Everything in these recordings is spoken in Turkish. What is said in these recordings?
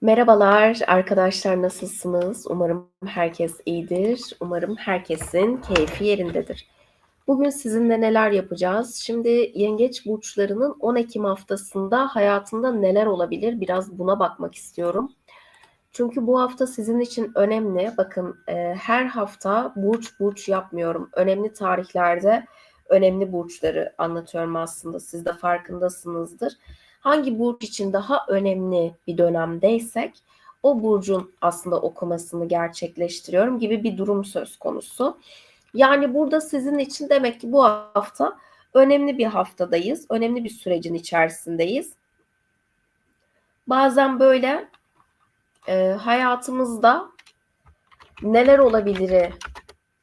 Merhabalar arkadaşlar nasılsınız? Umarım herkes iyidir. Umarım herkesin keyfi yerindedir. Bugün sizinle neler yapacağız? Şimdi yengeç burçlarının 10 Ekim haftasında hayatında neler olabilir? Biraz buna bakmak istiyorum. Çünkü bu hafta sizin için önemli. Bakın e, her hafta burç burç yapmıyorum. Önemli tarihlerde önemli burçları anlatıyorum aslında. Siz de farkındasınızdır hangi burç için daha önemli bir dönemdeysek o burcun aslında okumasını gerçekleştiriyorum gibi bir durum söz konusu. Yani burada sizin için demek ki bu hafta önemli bir haftadayız. Önemli bir sürecin içerisindeyiz. Bazen böyle e, hayatımızda neler olabilir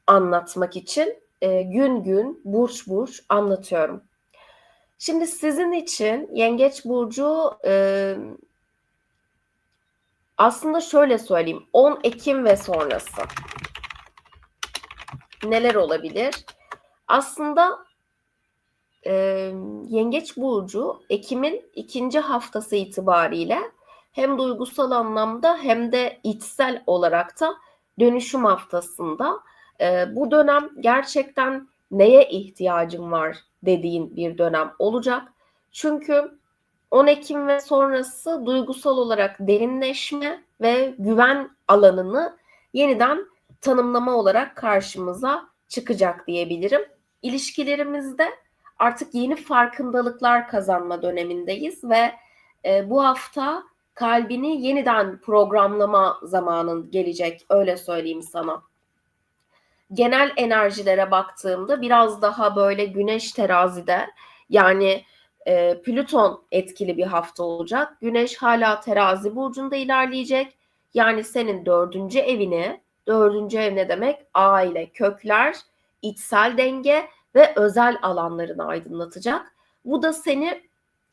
anlatmak için e, gün gün burç burç anlatıyorum. Şimdi sizin için Yengeç burcu e, aslında şöyle söyleyeyim 10 Ekim ve sonrası neler olabilir? Aslında e, Yengeç burcu Ekim'in ikinci haftası itibariyle hem duygusal anlamda hem de içsel olarak da dönüşüm haftasında. E, bu dönem gerçekten neye ihtiyacım var dediğin bir dönem olacak. Çünkü 10 Ekim ve sonrası duygusal olarak derinleşme ve güven alanını yeniden tanımlama olarak karşımıza çıkacak diyebilirim. İlişkilerimizde artık yeni farkındalıklar kazanma dönemindeyiz ve e, bu hafta kalbini yeniden programlama zamanın gelecek öyle söyleyeyim sana genel enerjilere baktığımda biraz daha böyle güneş terazide yani e, Plüton etkili bir hafta olacak. Güneş hala terazi burcunda ilerleyecek. Yani senin dördüncü evini, dördüncü ev ne demek? Aile, kökler, içsel denge ve özel alanlarını aydınlatacak. Bu da seni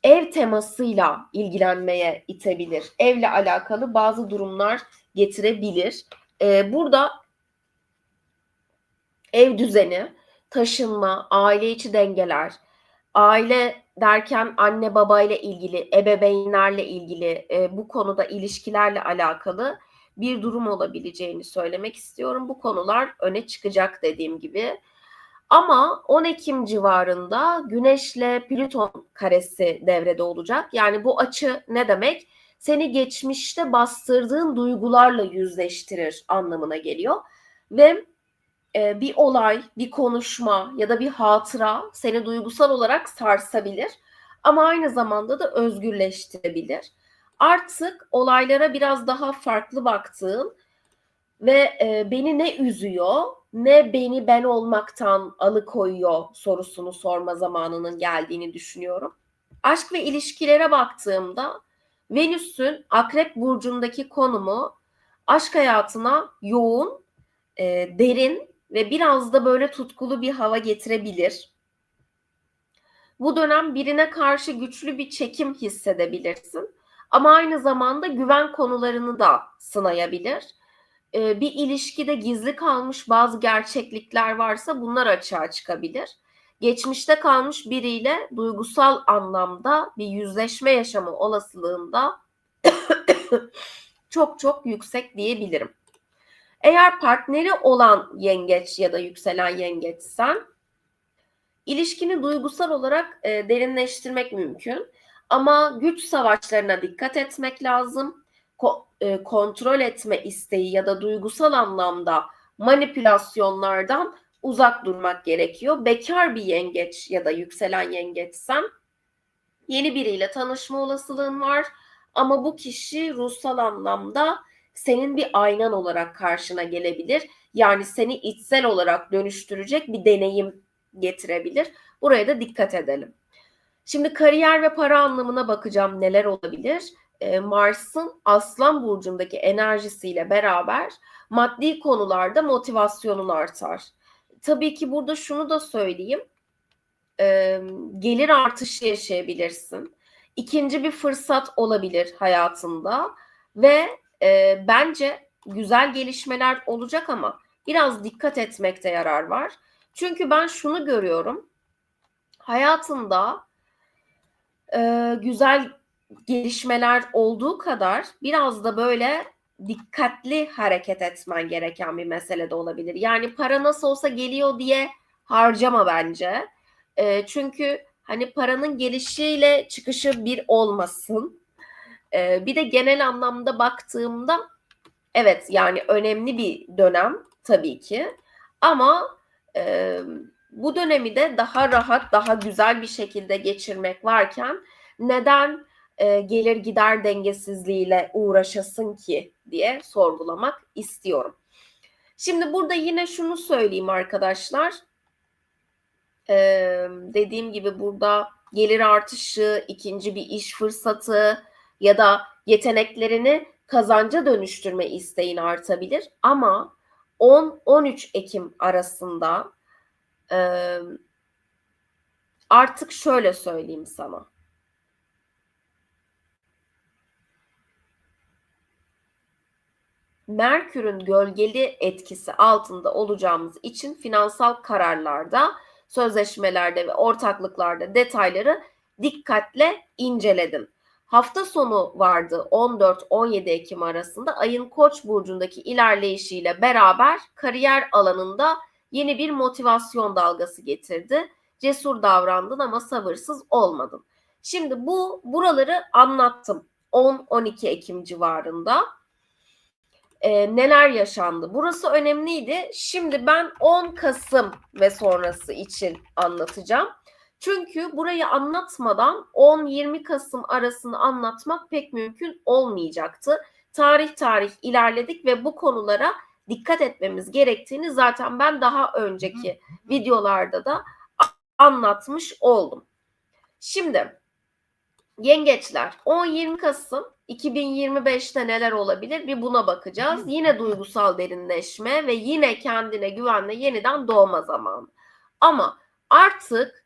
ev temasıyla ilgilenmeye itebilir. Evle alakalı bazı durumlar getirebilir. Ee, burada ev düzeni, taşınma, aile içi dengeler, aile derken anne baba ile ilgili, ebeveynlerle ilgili e, bu konuda ilişkilerle alakalı bir durum olabileceğini söylemek istiyorum. Bu konular öne çıkacak dediğim gibi. Ama 10 Ekim civarında Güneşle Plüton karesi devrede olacak. Yani bu açı ne demek? Seni geçmişte bastırdığın duygularla yüzleştirir anlamına geliyor. Ve e, bir olay, bir konuşma ya da bir hatıra seni duygusal olarak sarsabilir ama aynı zamanda da özgürleştirebilir. Artık olaylara biraz daha farklı baktığın ve e, beni ne üzüyor, ne beni ben olmaktan alıkoyuyor sorusunu sorma zamanının geldiğini düşünüyorum. Aşk ve ilişkilere baktığımda Venüs'ün Akrep burcundaki konumu aşk hayatına yoğun, e, derin ve biraz da böyle tutkulu bir hava getirebilir. Bu dönem birine karşı güçlü bir çekim hissedebilirsin. Ama aynı zamanda güven konularını da sınayabilir. Ee, bir ilişkide gizli kalmış bazı gerçeklikler varsa bunlar açığa çıkabilir. Geçmişte kalmış biriyle duygusal anlamda bir yüzleşme yaşamı olasılığında çok çok yüksek diyebilirim. Eğer partneri olan yengeç ya da yükselen yengeçsen ilişkini duygusal olarak e, derinleştirmek mümkün. Ama güç savaşlarına dikkat etmek lazım. Ko- e, kontrol etme isteği ya da duygusal anlamda manipülasyonlardan uzak durmak gerekiyor. Bekar bir yengeç ya da yükselen yengeçsen yeni biriyle tanışma olasılığın var. Ama bu kişi ruhsal anlamda senin bir aynan olarak karşına gelebilir. Yani seni içsel olarak dönüştürecek bir deneyim getirebilir. Buraya da dikkat edelim. Şimdi kariyer ve para anlamına bakacağım neler olabilir. Ee, Mars'ın Aslan burcundaki enerjisiyle beraber maddi konularda motivasyonun artar. Tabii ki burada şunu da söyleyeyim. Ee, gelir artışı yaşayabilirsin. İkinci bir fırsat olabilir hayatında ve e, bence güzel gelişmeler olacak ama biraz dikkat etmekte yarar var. Çünkü ben şunu görüyorum. Hayatında e, güzel gelişmeler olduğu kadar biraz da böyle dikkatli hareket etmen gereken bir mesele de olabilir. Yani para nasıl olsa geliyor diye harcama bence. E, çünkü hani paranın gelişiyle çıkışı bir olmasın. E, bir de genel anlamda baktığımda evet yani önemli bir dönem tabii ki. Ama e, bu dönemi de daha rahat, daha güzel bir şekilde geçirmek varken neden e, gelir gider dengesizliğiyle uğraşasın ki diye sorgulamak istiyorum. Şimdi burada yine şunu söyleyeyim arkadaşlar. Ee, dediğim gibi burada gelir artışı, ikinci bir iş fırsatı ya da yeteneklerini kazanca dönüştürme isteğin artabilir. Ama 10-13 Ekim arasında e, artık şöyle söyleyeyim sana. Merkür'ün gölgeli etkisi altında olacağımız için finansal kararlarda, sözleşmelerde ve ortaklıklarda detayları dikkatle inceledim. Hafta sonu vardı 14-17 Ekim arasında ayın Koç burcundaki ilerleyişiyle beraber kariyer alanında yeni bir motivasyon dalgası getirdi. Cesur davrandın ama sabırsız olmadın. Şimdi bu buraları anlattım 10-12 Ekim civarında e, neler yaşandı. Burası önemliydi. Şimdi ben 10 Kasım ve sonrası için anlatacağım. Çünkü burayı anlatmadan 10-20 Kasım arasını anlatmak pek mümkün olmayacaktı. Tarih tarih ilerledik ve bu konulara dikkat etmemiz gerektiğini zaten ben daha önceki videolarda da anlatmış oldum. Şimdi yengeçler 10-20 Kasım 2025'te neler olabilir bir buna bakacağız. Yine duygusal derinleşme ve yine kendine güvenle yeniden doğma zamanı. Ama artık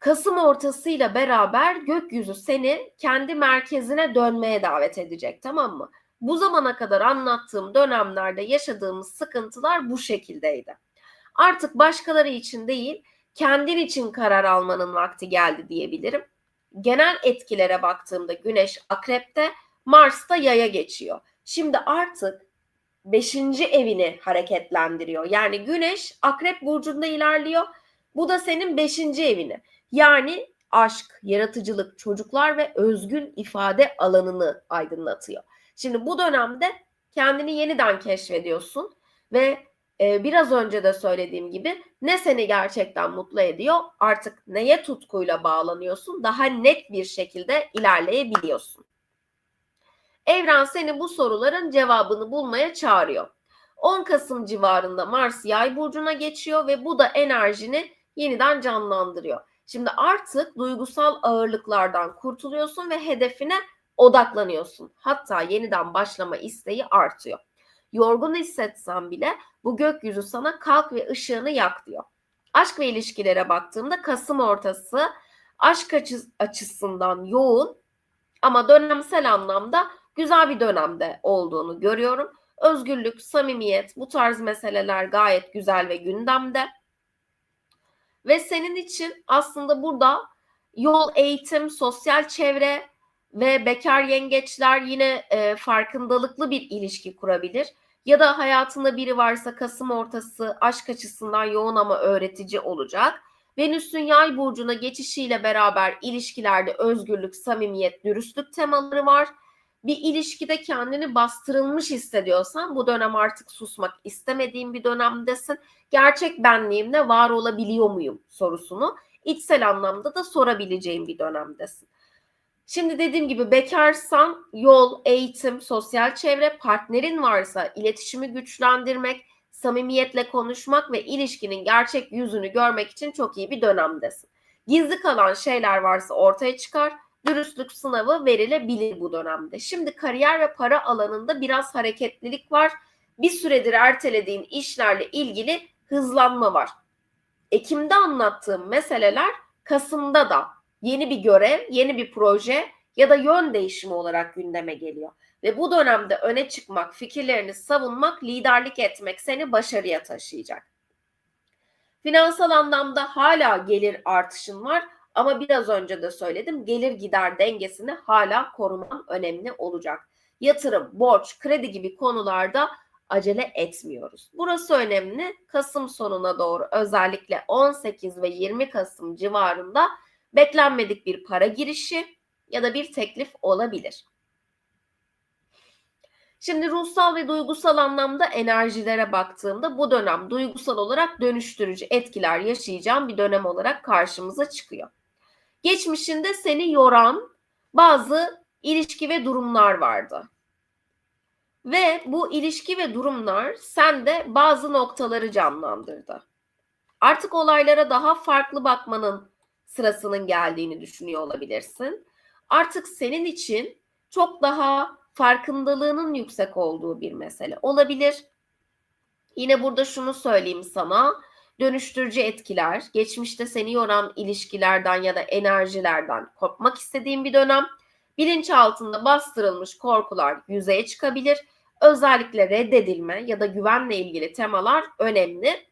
Kasım ortasıyla beraber gökyüzü seni kendi merkezine dönmeye davet edecek tamam mı? Bu zamana kadar anlattığım dönemlerde yaşadığımız sıkıntılar bu şekildeydi. Artık başkaları için değil, kendin için karar almanın vakti geldi diyebilirim genel etkilere baktığımda Güneş Akrep'te, Mars da Yay'a geçiyor. Şimdi artık 5. evini hareketlendiriyor. Yani Güneş Akrep burcunda ilerliyor. Bu da senin 5. evini. Yani aşk, yaratıcılık, çocuklar ve özgün ifade alanını aydınlatıyor. Şimdi bu dönemde kendini yeniden keşfediyorsun ve e, biraz önce de söylediğim gibi ne seni gerçekten mutlu ediyor artık neye tutkuyla bağlanıyorsun daha net bir şekilde ilerleyebiliyorsun. Evren seni bu soruların cevabını bulmaya çağırıyor. 10 Kasım civarında Mars yay burcuna geçiyor ve bu da enerjini yeniden canlandırıyor. Şimdi artık duygusal ağırlıklardan kurtuluyorsun ve hedefine odaklanıyorsun. Hatta yeniden başlama isteği artıyor. Yorgun hissetsen bile bu gökyüzü sana kalk ve ışığını yak diyor. Aşk ve ilişkilere baktığımda Kasım ortası aşk açı, açısından yoğun ama dönemsel anlamda güzel bir dönemde olduğunu görüyorum. Özgürlük, samimiyet, bu tarz meseleler gayet güzel ve gündemde. Ve senin için aslında burada yol, eğitim, sosyal çevre ve bekar yengeçler yine e, farkındalıklı bir ilişki kurabilir. Ya da hayatında biri varsa Kasım ortası aşk açısından yoğun ama öğretici olacak. Venüs'ün yay burcuna geçişiyle beraber ilişkilerde özgürlük, samimiyet, dürüstlük temaları var. Bir ilişkide kendini bastırılmış hissediyorsan bu dönem artık susmak istemediğin bir dönemdesin. Gerçek benliğimle var olabiliyor muyum sorusunu içsel anlamda da sorabileceğin bir dönemdesin. Şimdi dediğim gibi bekarsan yol, eğitim, sosyal çevre, partnerin varsa iletişimi güçlendirmek, samimiyetle konuşmak ve ilişkinin gerçek yüzünü görmek için çok iyi bir dönemdesin. Gizli kalan şeyler varsa ortaya çıkar. Dürüstlük sınavı verilebilir bu dönemde. Şimdi kariyer ve para alanında biraz hareketlilik var. Bir süredir ertelediğin işlerle ilgili hızlanma var. Ekim'de anlattığım meseleler Kasım'da da yeni bir görev, yeni bir proje ya da yön değişimi olarak gündeme geliyor. Ve bu dönemde öne çıkmak, fikirlerini savunmak, liderlik etmek seni başarıya taşıyacak. Finansal anlamda hala gelir artışın var Ama biraz önce de söyledim gelir gider dengesini hala koruman önemli olacak. Yatırım, borç, kredi gibi konularda acele etmiyoruz. Burası önemli. Kasım sonuna doğru özellikle 18 ve 20 Kasım civarında beklenmedik bir para girişi ya da bir teklif olabilir. Şimdi ruhsal ve duygusal anlamda enerjilere baktığımda bu dönem duygusal olarak dönüştürücü etkiler yaşayacağım bir dönem olarak karşımıza çıkıyor. Geçmişinde seni yoran bazı ilişki ve durumlar vardı. Ve bu ilişki ve durumlar sende bazı noktaları canlandırdı. Artık olaylara daha farklı bakmanın sırasının geldiğini düşünüyor olabilirsin. Artık senin için çok daha farkındalığının yüksek olduğu bir mesele olabilir. Yine burada şunu söyleyeyim sana. Dönüştürücü etkiler, geçmişte seni yoran ilişkilerden ya da enerjilerden kopmak istediğin bir dönem. Bilinçaltında bastırılmış korkular yüzeye çıkabilir. Özellikle reddedilme ya da güvenle ilgili temalar önemli.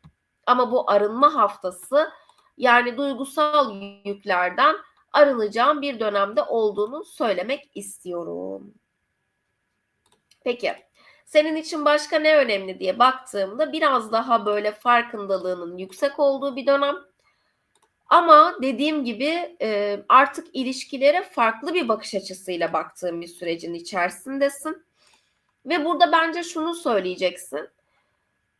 Ama bu arınma haftası yani duygusal yüklerden arınacağım bir dönemde olduğunu söylemek istiyorum. Peki senin için başka ne önemli diye baktığımda biraz daha böyle farkındalığının yüksek olduğu bir dönem. Ama dediğim gibi e, artık ilişkilere farklı bir bakış açısıyla baktığın bir sürecin içerisindesin. Ve burada bence şunu söyleyeceksin.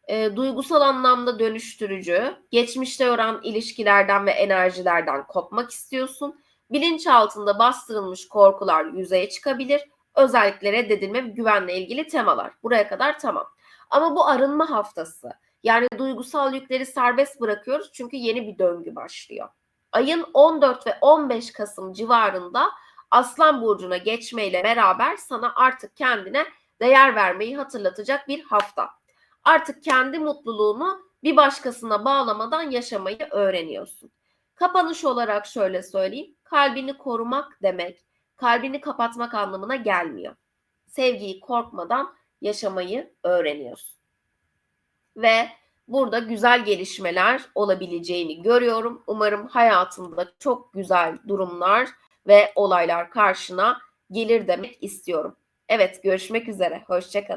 E, duygusal anlamda dönüştürücü, geçmişte yoran ilişkilerden ve enerjilerden kopmak istiyorsun. Bilinçaltında bastırılmış korkular yüzeye çıkabilir özellikle reddedilme ve güvenle ilgili temalar. Buraya kadar tamam. Ama bu arınma haftası. Yani duygusal yükleri serbest bırakıyoruz çünkü yeni bir döngü başlıyor. Ayın 14 ve 15 Kasım civarında Aslan burcuna geçmeyle beraber sana artık kendine değer vermeyi hatırlatacak bir hafta. Artık kendi mutluluğunu bir başkasına bağlamadan yaşamayı öğreniyorsun. Kapanış olarak şöyle söyleyeyim. Kalbini korumak demek kalbini kapatmak anlamına gelmiyor. Sevgiyi korkmadan yaşamayı öğreniyorsun. Ve burada güzel gelişmeler olabileceğini görüyorum. Umarım hayatında çok güzel durumlar ve olaylar karşına gelir demek istiyorum. Evet görüşmek üzere. Hoşçakalın.